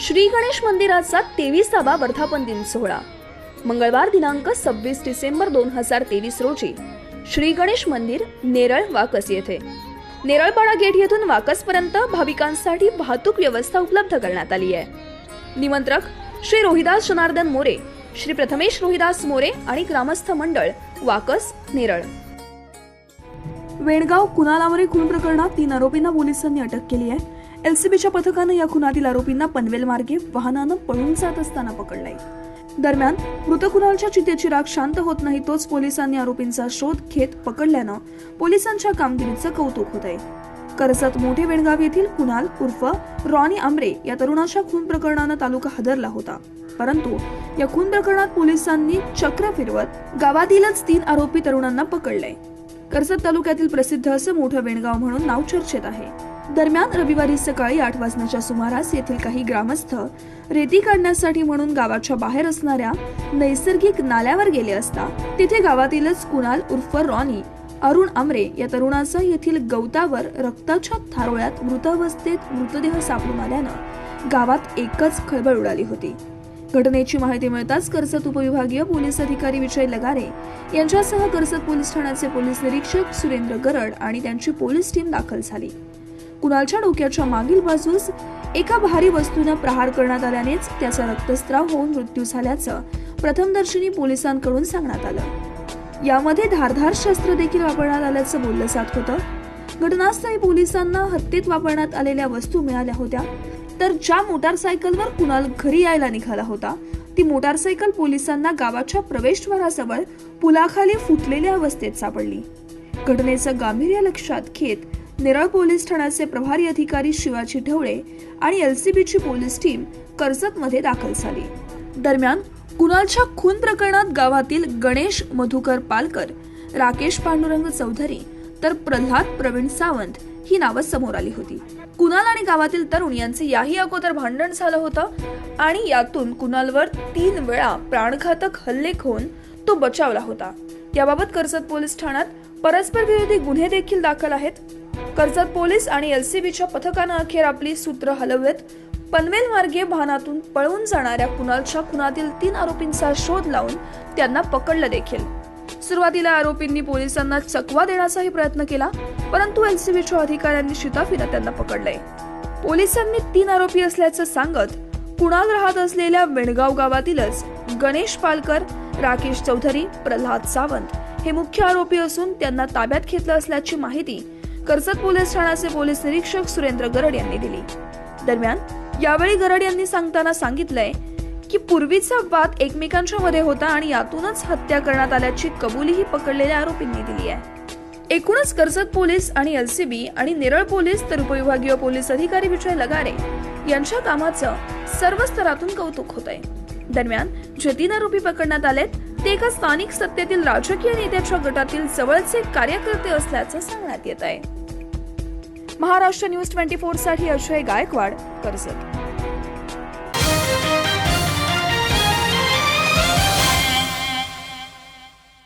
श्री गणेश मंदिराचा तेविसावा वर्धापन दिन सोहळा. मंगळवार दिनांक सव्वीस डिसेंबर दोन हजार तेवीस रोजी श्री गणेश मंदिर नेरळ वाकस येथे. नेरळपाडा गेट येथून वाकसपर्यंत भाविकांसाठी वाहतूक व्यवस्था उपलब्ध करण्यात आली आहे. निमंत्रक श्री रोहिदास जनार्दन मोरे श्री प्रथमेश रोहिदास मोरे आणि ग्रामस्थ मंडळ वाकस नेरळ. वेणगाव कुणालावरे खून प्रकरणात तीन आरोपींना पोलिसांनी अटक केली आहे. एलसीबीच्या पथकानं या खुनातील आरोपींना पनवेल मार्गे वाहनानं पळून जात असताना पकडलंय. दरम्यान मृत कुणालच्या चितेची राग शांत होत नाही तोच पोलिसांनी आरोपींचा शोध घेत पकडल्यानं पोलिसांच्या कामगिरीचं कौतुक होत आहे कर्जत मोठे वेणगाव येथील कुणाल उर्फ रॉनी आमरे या तरुणाच्या खून प्रकरणानं तालुका हादरला होता. परंतु या खून प्रकरणात पोलिसांनी चक्र फिरवत गावातीलच तीन आरोपी तरुणांना पकडले कर्जत तालुक्यातील प्रसिद्ध असं मोठं वेणगाव म्हणून नाव चर्चेत आहे. दरम्यान रविवारी सकाळी आठ वाजण्याच्या सुमारास येथील काही ग्रामस्थ रेती काढण्यासाठी म्हणून गावाच्या बाहेर असणाऱ्या नैसर्गिक नाल्यावर गेले असता तिथे गावातीलच कुणाल उर्फ रॉनी अरुण आमरे या तरुणाचा येथील गवतावर रक्ताच्या थारोळ्यात मृतावस्थेत मृतदेह सापडून आल्यानं गावात एकच खळबळ उडाली होती. घटनेची माहिती मिळताच कर्जत उपविभागीय पोलीस अधिकारी विजय लगारे यांच्यासह कर्जत पोलीस ठाण्याचे पोलीस निरीक्षक सुरेंद्र गरड आणि त्यांची पोलीस टीम दाखल झाली. कुणालच्या डोक्याच्या मागील बाजूस एका भारी वस्तूनं प्रहार करण्यात आल्यानेच त्याचा रक्तस्राव होऊन मृत्यू झाल्याचं प्रथमदर्शनी पोलिसांकडून सांगण्यात आलं. यामध्ये धारधार शस्त्र देखील वापरण्यात आल्याचं बोललं जात होतं. घटनास्थळी पोलिसांना हत्येत वापरण्यात आलेल्या वस्तू मिळाल्या होत्या. तर ज्या मोटारसायकलवर कुणाल घरी यायला निघाला होता ती मोटारसायकल पोलिसांना गावाच्या प्रवेशद्वाराजवळ पुलाखाली फुटलेल्या अवस्थेत सापडली. घटनेचं गांभीर्य लक्षात घेत नेरळ पोलीस ठाण्याचे प्रभारी अधिकारी शिवाजी ढवळे आणि एलसीबीची पोलीस टीम कर्जतमध्ये दाखल झाली. दरम्यान कुणालच्या खून प्रकरणात गावातील गणेश मधुकर पालकर राकेश पांडुरंग चौधरी तर प्रल्हाद प्रवीण सावंत ही नावं समोर आली होती. कुणाल आणि गावातील तरुण यांचे याही अगोदर भांडण झालं होतं आणि यातून कुणालवर तीन वेळा प्राणघातक हल्ले होऊन तो बचावला होता. याबाबत कर्जत पोलीस ठाण्यात परस्पर विरोधी गुन्हे देखील दाखल आहेत. कर्जत पोलीस आणि एलसीबीच्या पथकानं अखेर आपली सूत्र हलवत पनवेल मार्गे वाहनातून पळून जाणाऱ्या कुणालच्या खुनातील तीन आरोपींचा शोध लावून त्यांना पकडलं देखील. सुरुवातीला आरोपींनी पोलिसांना चकवा देण्याचाही प्रयत्न केला परंतु एलसीबीच्या अधिकाऱ्यांनी शिताफीनं त्यांना पकडले पोलिसांनी तीन आरोपी असल्याचं सांगत कुणाल राहत असलेल्या वेणगाव गावातीलच गणेश पालकर राकेश चौधरी प्रल्हाद सावंत हे मुख्य आरोपी असून त्यांना ताब्यात घेतलं असल्याची माहिती कर्जत पोलीस ठाण्याचे पोलीस निरीक्षक सुरेंद्र गरड यांनी दिली. दरम्यान यावेळी गरड यांनी सांगताना सांगितलंय की पूर्वीचा वाद एकमेकांच्या मध्ये होता आणि यातूनच हत्या करण्यात आल्याची कबुलीही पकडलेल्या आरोपींनी दिली आहे. एकूणच कर्जत पोलीस आणि एलसीबी आणि नेरळ पोलीस तर उपविभागीय पोलीस अधिकारी विजय लगारे यांच्या कामाचं सर्व स्तरातून कौतुक होत आहे दरम्यान जे तीन आरोपी पकडण्यात आलेत ते एका स्थानिक सत्तेतील राजकीय नेत्याच्या गटातील जवळचे कार्यकर्ते असल्याचं सांगण्यात येत आहे महाराष्ट्र न्यूज ट्वेंटी फोरसाठी अजय गायकवाड कर्जत.